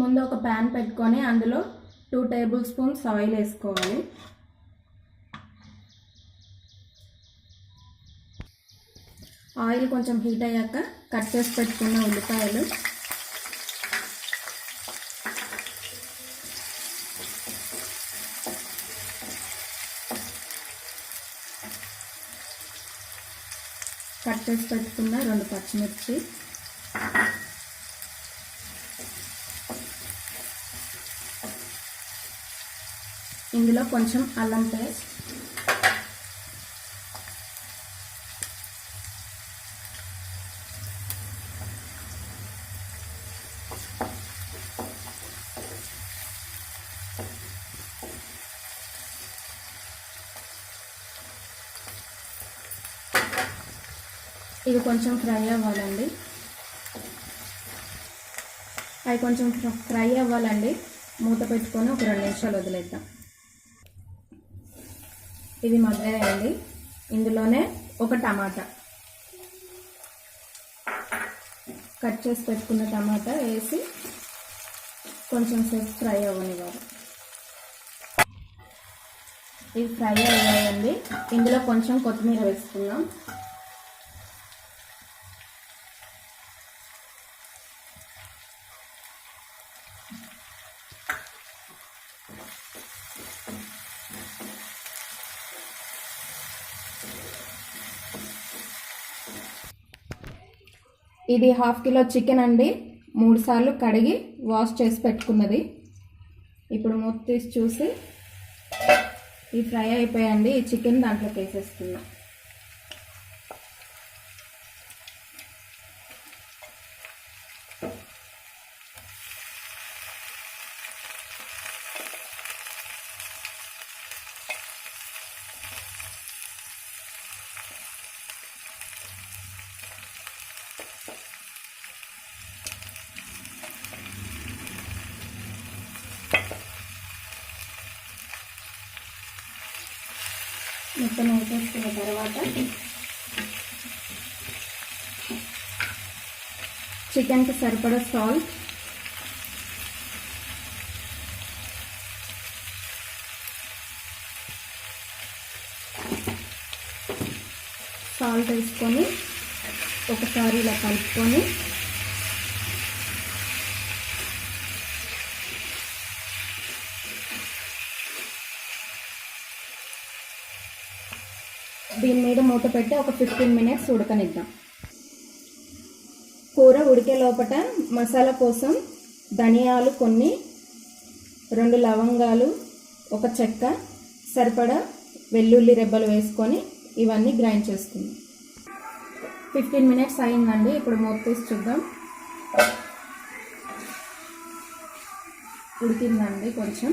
ముందు ఒక ప్యాన్ పెట్టుకొని అందులో టూ టేబుల్ స్పూన్స్ ఆయిల్ వేసుకోవాలి. ఆయిల్ కొంచెం హీట్ అయ్యాక కట్ చేసి పెట్టుకున్న ఉల్లిపాయలు. కట్ చేసి పెట్టుకున్న రెండు పచ్చిమిర్చి. ఇందులో కొంచెం అల్లం పేస్ట్. ఇది కొంచెం ఫ్రై అవ్వాలండి. అవి కొంచెం ఫ్రై అవ్వాలండి. మూత పెట్టుకొని ఒక రెండు నిమిషాలు వదిలేద్దాం. ఇది మగ్గాయండి ఇందులోనే ఒక టమాటా. కట్ చేసి పెట్టుకున్న టమాటా వేసి కొంచెం సేపు ఫ్రై అవ్వనివ్వాలి. ఇది ఫ్రై అయ్యాయండి. ఇందులో కొంచెం కొత్తిమీర వేసుకుందాం. ఇది హాఫ్ కిలో చికెన్ అండి. మూడు సార్లు కడిగి వాష్ చేసి పెట్టుకున్నది. ఇప్పుడు మూత తీసి చూసి ఈ ఫ్రై అయిపోయాయండి ఈ చికెన్ దాంట్లోకి వేసేస్తున్నా. మొత్తం వేసేసుకున్న తర్వాత చికెన్కి సరిపడా సాల్ట్ సాల్ట్ వేసుకొని ఒకసారి ఇలా కలుపుకొని దీని మీద మూత పెట్టి ఒక ఫిఫ్టీన్ మినిట్స్ ఉడకనిద్దాం. కూర ఉడికే లోపల మసాలా కోసం ధనియాలు కొన్ని రెండు లవంగాలు ఒక చెక్క సరిపడా వెల్లుల్లి రెబ్బలు వేసుకొని ఇవన్నీ గ్రైండ్ చేసుకుందాం. ఫిఫ్టీన్ మినిట్స్ అయిందండి ఇప్పుడు మూత తీసి చూద్దాం. ఉడికిందండి కొంచెం.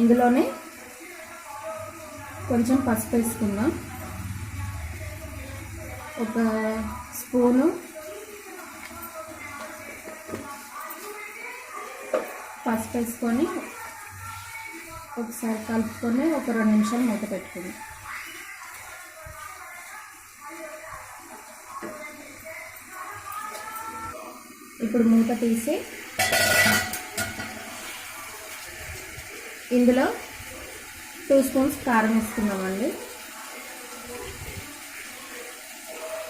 ఇందులోనే కొంచెం పసుపు వేసుకుందాం. ఒక స్పూను పసుపు వేసుకొని ఒకసారి కలుపుకొని ఒక రెండు నిమిషాలు మూత పెట్టుకుంది. ఇప్పుడు మూత తీసి ఇందులో టూ స్పూన్స్ కారం వేసుకున్నామండి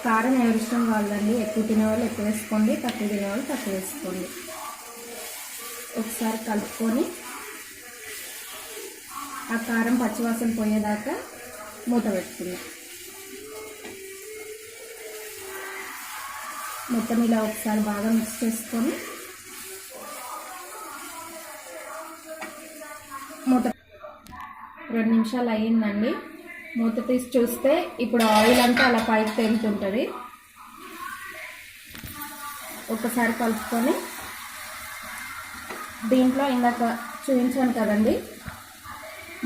కారం ఎవరి ఇష్టం వాళ్ళండి ఎక్కువ తినేవాళ్ళు ఎక్కువ వేసుకోండి తక్కువ తినేవాళ్ళు తక్కువ వేసుకోండి. ఒకసారి కలుపుకొని ఆ కారం పచ్చివాసన పోయేదాకా మూత పెట్టుకుందాం. మొత్తం ఇలా ఒకసారి బాగా మిక్స్ చేసుకొని మూత రెండు నిమిషాలు అయ్యిందండి. మూత తీసి చూస్తే ఇప్పుడు ఆయిల్ అంతా అలా పైకి తేలుతుంటుంది ఒకసారి కలుపుకొని దీంట్లో ఇందాక చూపించాను కదండి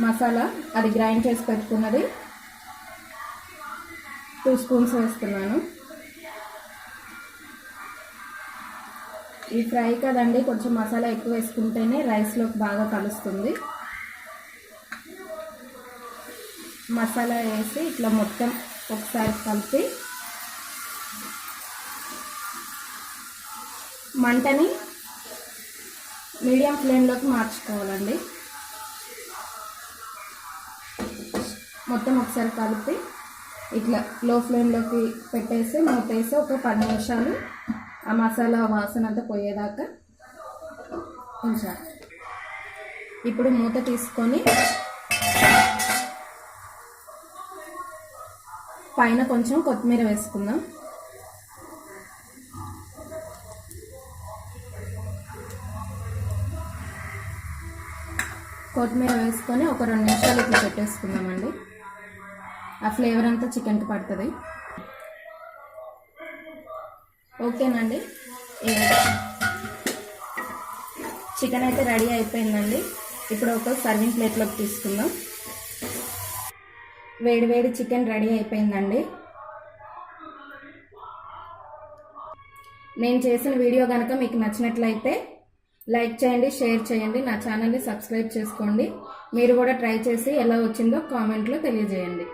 మసాలా అది గ్రైండ్ చేసి పెట్టుకున్నది. టూ స్పూన్స్ వేస్తున్నాను. ఈ ఫ్రై కదండి కొంచెం మసాలా ఎక్కువ వేసుకుంటేనే రైస్లోకి బాగా కలుస్తుంది. మసాలా వేసి ఇట్లా మొత్తం ఒకసారి కలిపి మంటని మీడియం ఫ్లేమ్లోకి మార్చుకోవాలండి. మొత్తం ఒకసారి కలిపి ఇట్లా లో ఫ్లేమ్లోకి పెట్టేసి మూతేసి ఒక పది నిమిషాలు ఆ మసాలా వాసన అంతా పోయేదాకా ఉంచాలి. ఇప్పుడు మూత తీసుకొని పైన కొంచెం కొత్తిమీర వేసుకుందాం. కొత్తిమీర వేసుకొని ఒక రెండు నిమిషాలు ఇట్లా పెట్టేసుకుందామండి. ఆ ఫ్లేవర్ అంతా చికెన్కి పడుతుంది. ఓకేనండి. చికెన్ అయితే రెడీ అయిపోయిందండి. ఇప్పుడు ఒక సర్వింగ్ ప్లేట్లోకి తీసుకుందాం. వేడి వేడి చికెన్ రెడీ అయిపోయిందండి. నేను చేసిన వీడియో కనుక మీకు నచ్చినట్లయితే లైక్ చేయండి షేర్ చేయండి నా ఛానల్ని సబ్స్క్రైబ్ చేసుకోండి. మీరు కూడా ట్రై చేసి ఎలా వచ్చిందో కామెంట్లో తెలియజేయండి.